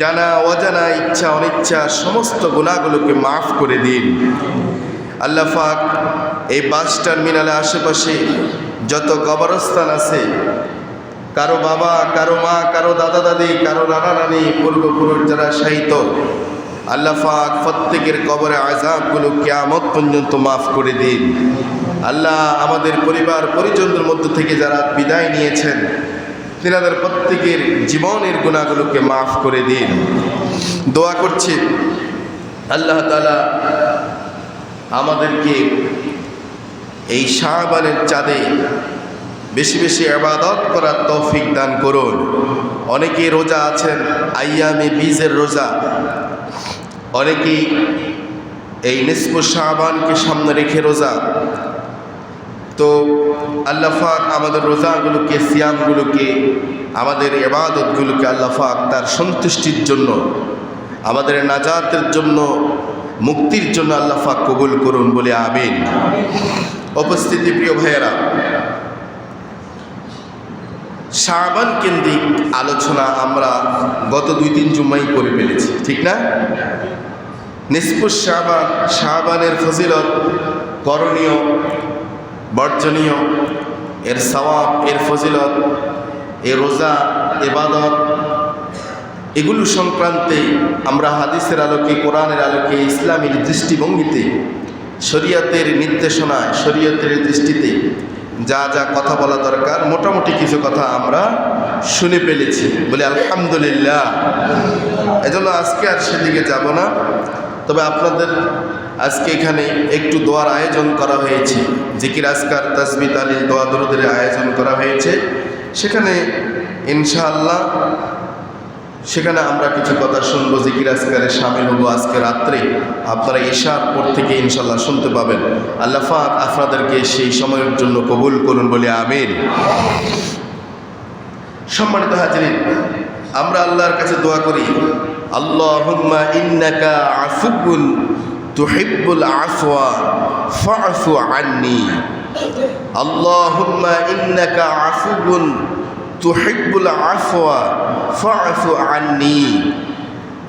জানা, অজানা, ইচ্ছা, অনিচ্ছা, সমস্ত গুণাগুলোকে মাফ করে দিন। আল্লাহ পাক এই বাস টার্মিনালের আশেপাশে যত কবরস্থান আছে, কারও বাবা, কারও মা, কারও দাদা, দাদি, কারও নানা, নানি, পূর্বপুরুষ যারা সাহিত্য আল্লাহ পাক প্রত্যেকের কবরে আজাবগুলো কেয়ামত পর্যন্ত মাফ করে দিন। আল্লাহ আমাদের পরিবার, পরিজনদের মধ্য থেকে যারা বিদায় নিয়েছেন তিনাদের প্রত্যেকের জীবনের গুণাগুলোকে মাফ করে দিন। দোয়া করছি, আল্লাহ তালা আমাদেরকে এই শাহবানের চাঁদে বেশি বেশি আবাদত করার তৌফিক দান করুন। অনেকেই রোজা আছেন আইয়ামে বীজের রোজা। অনেকেই এই নিসফ শাহবানকে সামনে রেখে রোজা। তো আল্লাফাক আমাদের রোজাগুলোকে, সিয়ামগুলোকে, আমাদের এবাদতগুলোকে আল্লাফাক তার সন্তুষ্টির জন্য, আমাদের নাজাতের জন্য, মুক্তির জন্য আল্লাফাক কবুল করুন বলে আমিন। উপস্থিতি প্রিয় ভাইয়েরা শাহবান কেন্দ্রিক আলোচনা আমরা গত দুই তিন জুম্মাই করে ফেলেছি, ঠিক না? নিষ্পুষ শাহবান শাহবানের ফজিলত করণীয় বর্জনীয়। এর সওয়াব, এর ফজিলত এ রোজা এবাদত এগুলো সংক্রান্তে আমরা হাদিসের আলোকে, কোরআনের আলোকে, ইসলামের দৃষ্টিভঙ্গিতে, শরীয়তের নির্দেশনায়, শরীয়তের দৃষ্টিতে যা যা কথা বলা দরকার, মোটামুটি কিছু কথা আমরা শুনে ফেলেছি। বলে, আলহামদুলিল্লাহ। এজন্য আজকে আর সেদিকে যাব না। তবে আপনাদের আজকে এখানে একটু দোয়ার আয়োজন করা হয়েছে। জিকির, আজকার তাসমি তালিল দোয়া, দরুদের আয়োজন করা হয়েছে। সেখানে ইনশাআল্লাহ সেখানে আমরা কিছু কথা শুনব, জিকির, আজকারে সামিল হব আজকে রাত্রে। আপনারা ঈশার পর থেকে ইনশাল্লাহ শুনতে পাবেন। আল্লাহ ফাক আপনাদেরকে সেই সময়ের জন্য কবুল করুন বলে আমিন। সম্মানিত হাজিরিন, আমরা আল্লাহর কাছে দোয়া করি, আল্লাহুম্মা ইন্নাকা আফুকুন তুহিব্বুল আফওয়া ফাআফু আন্নি আল্লাহুম্মা ইন্নাকা আফুকুন তুহিব্বুল আফওয়া ফাআফু আন্নি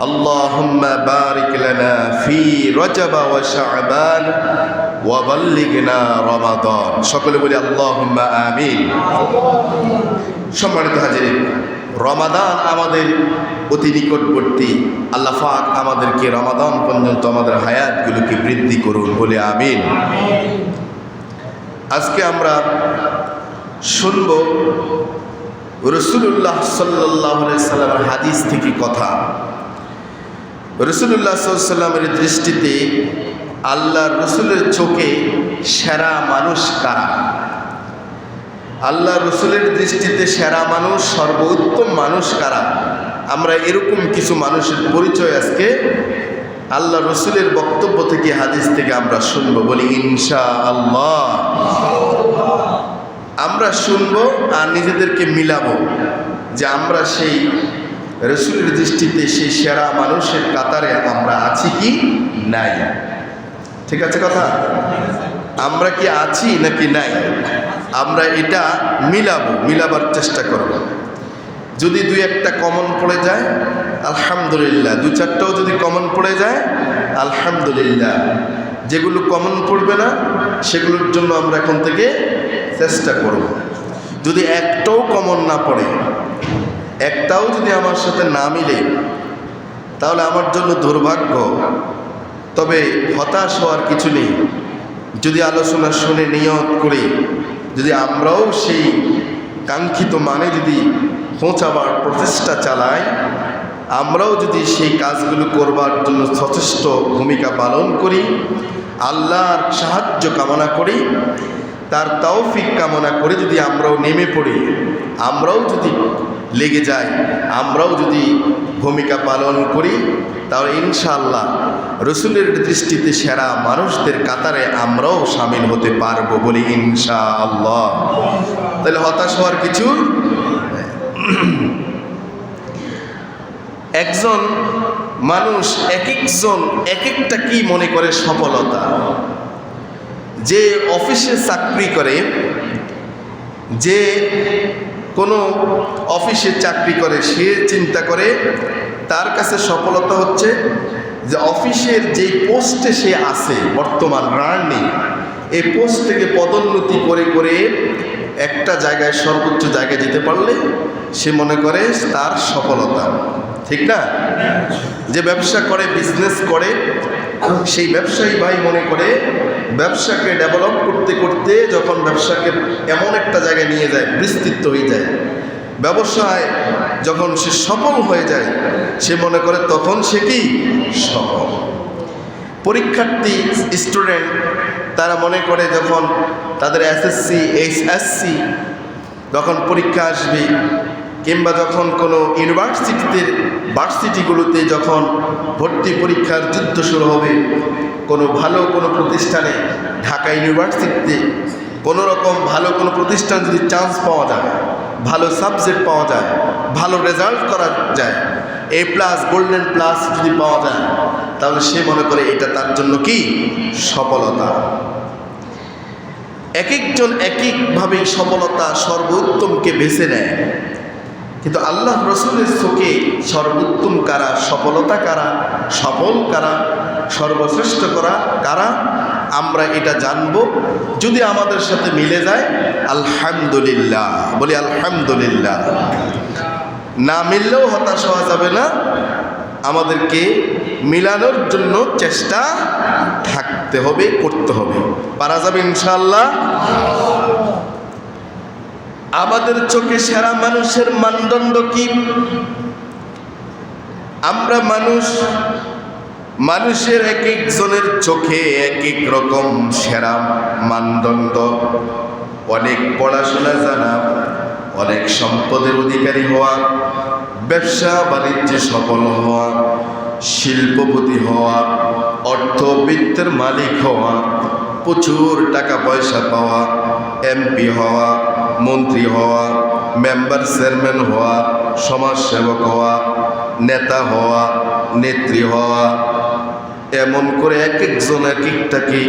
اللهم بارك لنا في رجب وشعبان وبلغنا رمضان সকলে বলি اللهم آمين সম্মানিত হাজিরিন রমাদান আমাদের অতি নিকটবর্তী। আল্লাহ পাক আমাদেরকে রমাদান পর্যন্ত আমাদের হায়াতগুলোকে বৃদ্ধি করুন বলে আমিন। আজকে আমরা শুনব রসুল্লাহ সাল্লাহ সাল্লামের হাদিস থেকে কথা। রসুল্লাহ সাল্লামের দৃষ্টিতে আল্লাহ রসুলের চোখে সেরা মানুষ কারা? আল্লাহ রসুলের দৃষ্টিতে সেরা মানুষ, সর্বোত্তম মানুষ কারা? আমরা এরকম কিছু মানুষের পরিচয় আজকে আল্লাহ রসুলের বক্তব্য থেকে, হাদিস থেকে আমরা শুনব। বলি ইনশা আল্লাহ আমরা শুনব আর নিজেদেরকে মিলাবো যে আমরা সেই রসুলের দৃষ্টিতে সেই সেরা মানুষের কাতারে আমরা আছি কি নাই। ঠিক আছে কথা? আমরা কি আছি নাকি নাই? আমরা এটা মিলাবো, মিলাবার চেষ্টা করব। যদি দুই একটা কমন পড়ে যায়, আলহামদুলিল্লাহ। দু চারটাও যদি কমন পড়ে যায়, আলহামদুলিল্লাহ। যেগুলো কমন পড়বে না, সেগুলোর জন্য আমরা এখন থেকে চেষ্টা করব। যদি একটাও কমন না পড়ে, একটাও যদি আমার সাথে না মিলে, তাহলে আমার জন্য দুর্ভাগ্য। তবে হতাশ হওয়ার কিছু নেই। যদি আলোচনা শুনে নিয়ত করি, যদি আমরাও সেই কাঙ্ক্ষিত মানে যদি পৌঁছাবার প্রচেষ্টা চালাই। আমরাও যদি সেই কাজগুলো করবার জন্য যথেষ্ট ভূমিকা পালন করি, আল্লাহর সাহায্য কামনা করি, তার তৌফিক কামনা করে যদি আমরাও নেমে পড়ি, আমরাও যদি লেগে যাই, আমরাও যদি ভূমিকা পালন করি, তাহলে ইনশাআল্লাহ রসুলের দৃষ্টিতে সেরা মানুষদের কাতারে আমরাও সামিল হতে পারব বলি ইনশা আল্লাহ তাহলে হতাশ হওয়ার কিছু একজন মানুষ এক একজন এক একটা কি মনে করে সফলতা? যে অফিসে চাকরি করে, যে কোনো অফিসে চাকরি করে, সে চিন্তা করে, তার কাছে সফলতা হচ্ছে যে অফিসের যেই পোস্টে সে আছে, বর্তমান রানিং, এই পোস্ট থেকে পদোন্নতি করে করে একটা জায়গায় সর্বোচ্চ জায়গায় যেতে পারলে সে মনে করে তার সফলতা। ঠিক না? যে ব্যবসা করে বিজনেস করে, সেই ব্যবসায়ী ভাই মনে করে ব্যবসাকে ডেভেলপ করতে করতে যখন ব্যবসাকে এমন একটা জায়গায় নিয়ে যায়, বিস্তৃত হয়ে যায়, ব্যবসায় যখন সে সফল হয়ে যায়, সে মনে করে তখন সে কি? সফল। পরীক্ষার্থী স্টুডেন্ট তারা মনে করে যখন তাদের এসএসসি এইচএসসি যখন পরীক্ষা আসবে, কিংবা যখন কোনো ইউনিভার্সিটিতে ভার্সিটিগুলোতে যখন ভর্তি পরীক্ষার যুদ্ধ শুরু হবে, কোনো ভালো কোনো প্রতিষ্ঠানে, ঢাকা ইউনিভার্সিটিতে কোনো রকম ভালো কোনো প্রতিষ্ঠান যদি চান্স পাওয়া যায়, ভালো সাবজেক্ট পাওয়া যায়, ভালো রেজাল্ট করা যায় এ প্লাস গোল্ডেন প্লাস যদি পাওয়া যায় তাহলে সে মনে করে এটা তার জন্য কি? সফলতা। এক একজন এক একভাবে সফলতা সর্বোত্তমকে বেছে নেয়। কিন্তু আল্লাহ রসুলের চোখে সর্বোত্তম কারা? সফলতা কারা? সফল কারা? সর্বশ্রেষ্ঠ করা কারা? আমরা এটা জানব। যদি আমাদের সাথে মিলে যায়, আলহামদুলিল্লাহ। বলি আলহামদুলিল্লাহ। না মিললেও হতাশ হওয়া যাবে না। আমাদেরকে মিলানোর জন্য চেষ্টা থাকতে হবে, করতে হবে। পারা যাবে ইনশাল্লাহ আমাদের চোখে সেরা মানুষের মানদণ্ড কি? আমরা মানুষ, মানুষের এক একজনের চোখে এক এক রকম সেরা মানদণ্ড। অনেক পড়াশোনা জানা, অনেক সম্পদের অধিকারী হওয়া ব্যবসা বাণিজ্যে সফল হওয়া শিল্পপতি হওয়া, অর্থবিত্তের মালিক হওয়া, প্রচুর টাকা পয়সা পাওয়া, এমপি হওয়া, মন্ত্রী হওয়া, মেম্বার চেয়ারম্যান হওয়া, সমাজসেবক হওয়া, নেতা হওয়া, নেত্রী হওয়া, এমন করে এক একজন এক একটাকে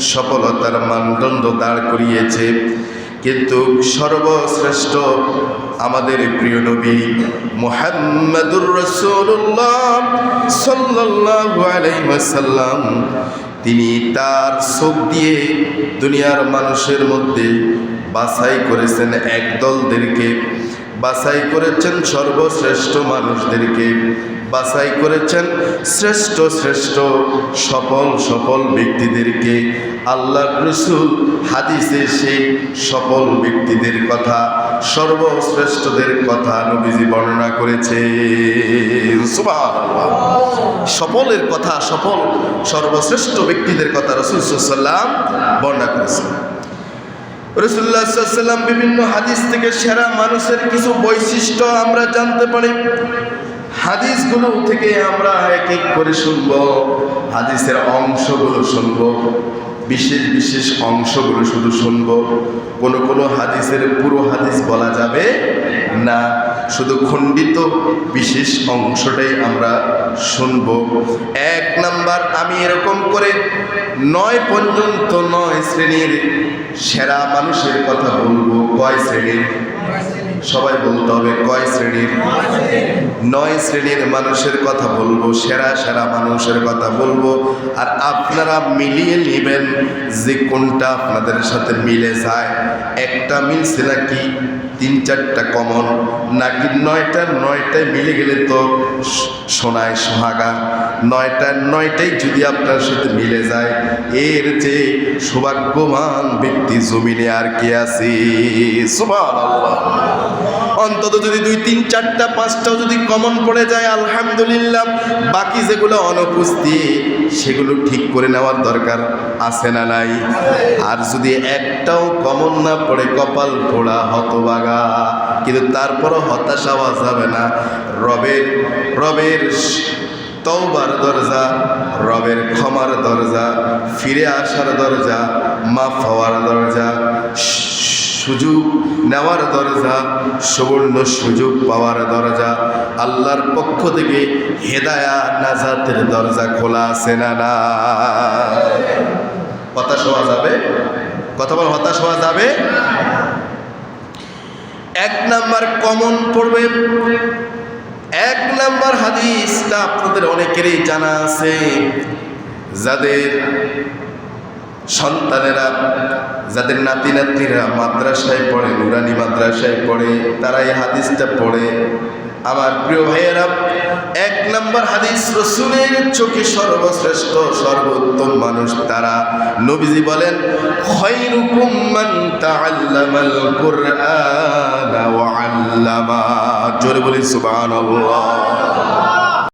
সফলতার মানদণ্ড দাঁড় করিয়েছে। কিন্তু সর্বশ্রেষ্ঠ আমাদের প্রিয় নবী মোহাম্মদুর রসুল্লাহ সাল্লাল্লাহু আলাইহি ওয়াসাল্লাম, তিনি তার চোখ দিয়ে দুনিয়ার মানুষের মধ্যে বাছাই করেছেন একদলদেরকে বাছাই করেছেন সর্বশ্রেষ্ঠ মানুষদেরকে, বাছাই করেছেন শ্রেষ্ঠ শ্রেষ্ঠ সফল সফল ব্যক্তিদেরকে আল্লাহ রসুল হাদিসে সেই সফল ব্যক্তিদের কথা, সর্বশ্রেষ্ঠদের কথা নবীজি বর্ণনা করেছে। সফলের কথা, সফল, সর্বশ্রেষ্ঠ ব্যক্তিদের কথা রসুল সাল্লাম বর্ণনা করেছেন রসুল্লাহ সাল্লাম বিভিন্ন হাদিস থেকে সেরা মানুষের কিছু বৈশিষ্ট্য আমরা জানতে পারি। হাদিসগুলো থেকে আমরা এক এক করে শুনব, হাদিসের অংশগুলো শুনব। বিশেষ বিশেষ অংশগুলো শুধু শুনব। কোনো কোনো হাদিসের পুরো হাদিস বলা যাবে না। শুধু খণ্ডিত বিশেষ অংশটাই আমরা শুনব। এক নাম্বার, আমি এরকম করে নয় পর্যন্ত নয় শ্রেণির সেরা মানুষের কথা বলব। কয় শ্রেণির? সবাই বলতে হবে, কয় শ্রেণির? নয় শ্রেণির মানুষের কথা বলব, সেরা সেরা মানুষের কথা বলব। আর আপনারা মিলিয়ে নেবেন যে কোনটা আপনাদের সাথে মিলে যায়। একটা মিলছে নাকি তিন চারটা কমন, নাকি নয়টার নয়টায় মিলে গেলে তো সোনায় সোহাগা। নয়টার নয়টাই যদি আপনার সাথে মিলে যায়, এর যে সৌভাগ্যবান ব্যক্তি জমিনে আর কে আছে? অন্তত যদি দুই, তিন, চারটা, পাঁচটাও যদি কমন পড়ে যায়, আলহামদুলিল্লাহ। বাকি যেগুলো অনুপস্থিত, সেগুলো ঠিক করে নেওয়ার দরকার আছে না নাই? আর যদি একটাও কমন না পড়ে, কপাল পোড়া হতবাগা। কিন্তু তারপরও হতাশা হওয়া যাবে না। রবের রবের তওবার দরজা, রবের ক্ষমার দরজা, ফিরে আসার দরজা, মাফ হওয়ার দরজা, সুযোগ নেওয়ার দরজা, সুবর্ণ সুযোগ পাওয়ার দরজা, আল্লাহর পক্ষ থেকে হেদায়া নাজাতের দরজা খোলা আছে না না? হতাশ হওয়া যাবে? কথা বল, হতাশ হওয়া যাবে? এক নাম্বার কমন পড়বে। এক নাম্বার হাদিসটা আপনাদের অনেকেরই জানা আছে। যাদের সন্তানেরা যাদের নাতি নাতনিরা মাদ্রাসায় পড়ে, নুরানি মাদ্রাসায় পড়ে, তারা এই হাদিসটা পড়ে। আমার প্রিয় ভাইয়েরা, এক নম্বর হাদিস রসুলের চোখে সর্বশ্রেষ্ঠ, সর্বোত্তম মানুষ তারা। নবীজি বলেন জোরে বলি, সুবহানাল্লাহ।